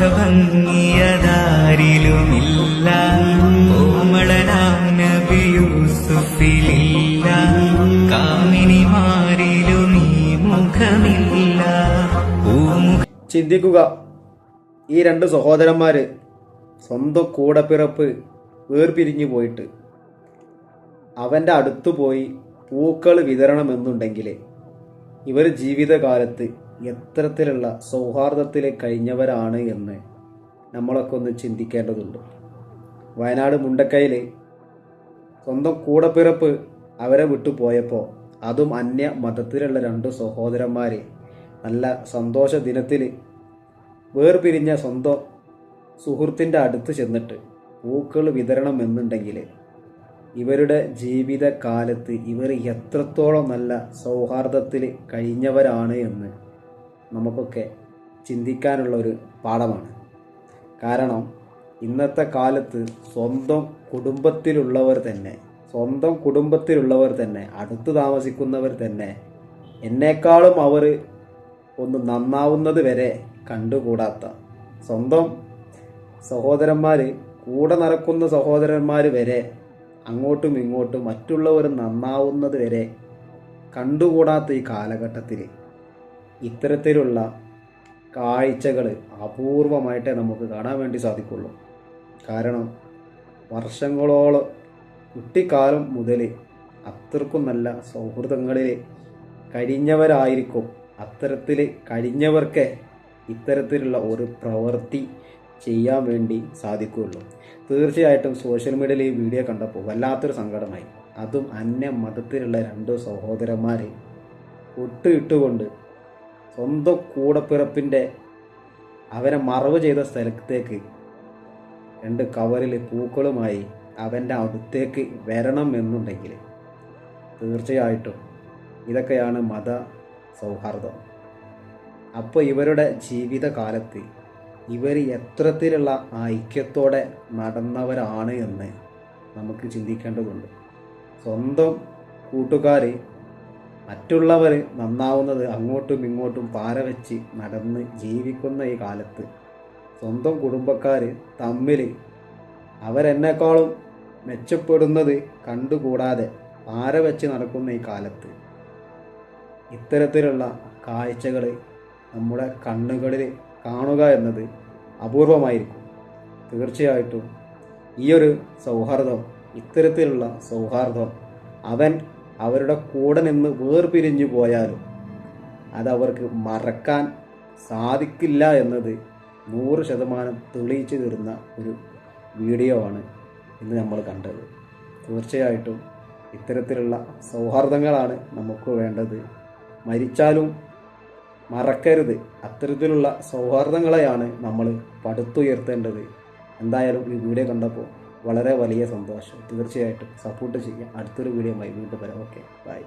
മുഖഭംഗിയതാരിലുമില്ല കോമളനാം നബി യൂസുഫിലില്ല. കാമിനിമാരിലും ഈ മുഖമില്ല ചിന്തിക്കുക. ഈ രണ്ട് സഹോദരന്മാര് സ്വന്തം കൂടപ്പിറപ്പ് വേർപിരിഞ്ഞു പോയിട്ട് അവന്റെ അടുത്തു പോയി പൂക്കൾ വിതരണം എന്നുണ്ടെങ്കിൽ ഇവർ ജീവിതകാലത്ത് എത്തരത്തിലുള്ള സൗഹാർദ്ദത്തിൽ കഴിഞ്ഞവരാണ് എന്ന് നമ്മളൊക്കെ ഒന്ന് ചിന്തിക്കേണ്ടതുണ്ട്. വയനാട് മുണ്ടക്കയിൽ സ്വന്തം കൂടപ്പിറപ്പ് അവരെ വിട്ടുപോയപ്പോൾ അതും അന്യ മതത്തിലുള്ള രണ്ട് സഹോദരന്മാർ നല്ല സന്തോഷ ദിനത്തിൽ വേർപിരിഞ്ഞ സ്വന്തം സുഹൃത്തിന്റെ അടുത്ത് ചെന്നിട്ട് പൂക്കൾ വിതരണം എന്നുണ്ടെങ്കിൽ ഇവരുടെ ജീവിതകാലത്ത് ഇവർ എത്രത്തോളം നല്ല സൗഹാർദ്ദത്തിൽ കഴിഞ്ഞവരാണ് എന്ന് നമുക്കൊക്കെ ചിന്തിക്കാനുള്ള ഒരു പാഠമാണ്. കാരണം ഇന്നത്തെ കാലത്ത് സ്വന്തം കുടുംബത്തിലുള്ളവർ തന്നെ സ്വന്തം കുടുംബത്തിലുള്ളവർ തന്നെ അടുത്ത് താമസിക്കുന്നവർ തന്നെ എന്നേക്കാളും അവർ ഒന്ന് നന്നാവുന്നത് വരെ കണ്ടുകൂടാത്ത. സ്വന്തം സഹോദരന്മാർ കൂടെ നടക്കുന്ന സഹോദരന്മാർ വരെ അങ്ങോട്ടും ഇങ്ങോട്ടും മറ്റുള്ളവർ നന്നാവുന്നത് വരെ കണ്ടുകൂടാത്ത ഈ കാലഘട്ടത്തിൽ ഇത്തരത്തിലുള്ള കാഴ്ചകൾ അപൂർവമായിട്ടേ നമുക്ക് കാണാൻ വേണ്ടി സാധിക്കുള്ളൂ. കാരണം വർഷങ്ങളോളം കുട്ടിക്കാലം മുതൽ അത്രക്കും നല്ല സൗഹൃദങ്ങളിൽ കഴിഞ്ഞവരായിരിക്കും. അത്തരത്തിൽ കഴിഞ്ഞവർക്ക് ഇത്തരത്തിലുള്ള ഒരു പ്രവൃത്തി ചെയ്യാൻ വേണ്ടി സാധിക്കുകയുള്ളൂ. തീർച്ചയായിട്ടും സോഷ്യൽ മീഡിയയിൽ ഈ വീഡിയോ കണ്ടപ്പോൾ വല്ലാത്തൊരു സങ്കടമായി. അതും അന്യ മതത്തിലുള്ള രണ്ട് സഹോദരന്മാർ ഒട്ടിട്ടുകൊണ്ട് സ്വന്തം കൂടപ്പിറപ്പിന്റെ അവരെ മറവ് ചെയ്ത സ്ഥലത്തേക്ക് രണ്ട് കവറിൽ പൂക്കളുമായി അവന്റെ അടുത്തേക്ക് വരണം എന്നുണ്ടെങ്കിൽ തീർച്ചയായിട്ടും ഇതൊക്കെയാണ് മത സൗഹാർദ്ദം. അപ്പോൾ ഇവരുടെ ജീവിതകാലത്ത് ഇവർ എത്രത്തിലുള്ള ഐക്യത്തോടെ നടന്നവരാണ് എന്ന് നമുക്ക് ചിന്തിക്കേണ്ടതുണ്ട്. സ്വന്തം കൂട്ടുകാർ മറ്റുള്ളവർ നന്നാവുന്നത് അങ്ങോട്ടും ഇങ്ങോട്ടും പാര വെച്ച് നടന്ന് ജീവിക്കുന്ന ഈ കാലത്ത് സ്വന്തം കുടുംബക്കാർ തമ്മിൽ അവരെന്നെക്കാളും മെച്ചപ്പെടുന്നത് കണ്ടുകൂടാതെ പാര വെച്ച് നടക്കുന്ന ഈ കാലത്ത് ഇത്തരത്തിലുള്ള കാഴ്ചകൾ നമ്മുടെ കണ്ണുകളിൽ കാണുക എന്നത് അപൂർവമായിരിക്കും. തീർച്ചയായിട്ടും ഈ ഒരു സൗഹാർദ്ദം ഇത്തരത്തിലുള്ള സൗഹാർദ്ദം അവൻ അവരുടെ കൂടെ നിന്ന് വേർപിരിഞ്ഞു പോയാലും അതവർക്ക് മറക്കാൻ സാധിക്കില്ല എന്നത് നൂറ് ശതമാനം തെളിയിച്ചു തീർന്ന ഒരു വീഡിയോ ആണ് ഇന്ന് നമ്മൾ കണ്ടത്. തീർച്ചയായിട്ടും ഇത്തരത്തിലുള്ള സൗഹാർദ്ദങ്ങളാണ് നമുക്ക് വേണ്ടത്. മരിച്ചാലും മറക്കരുത്. അത്തരത്തിലുള്ള സൗഹാർദ്ദങ്ങളെയാണ് നമ്മൾ പടുത്തുയർത്തേണ്ടത്. എന്തായാലും ഈ വീഡിയോ കണ്ടപ്പോൾ വളരെ വലിയ സന്തോഷം. തീർച്ചയായിട്ടും സപ്പോർട്ട് ചെയ്യുക അടുത്തൊരു വീഡിയോയുമായി വീണ്ടും വരാം. Okay bye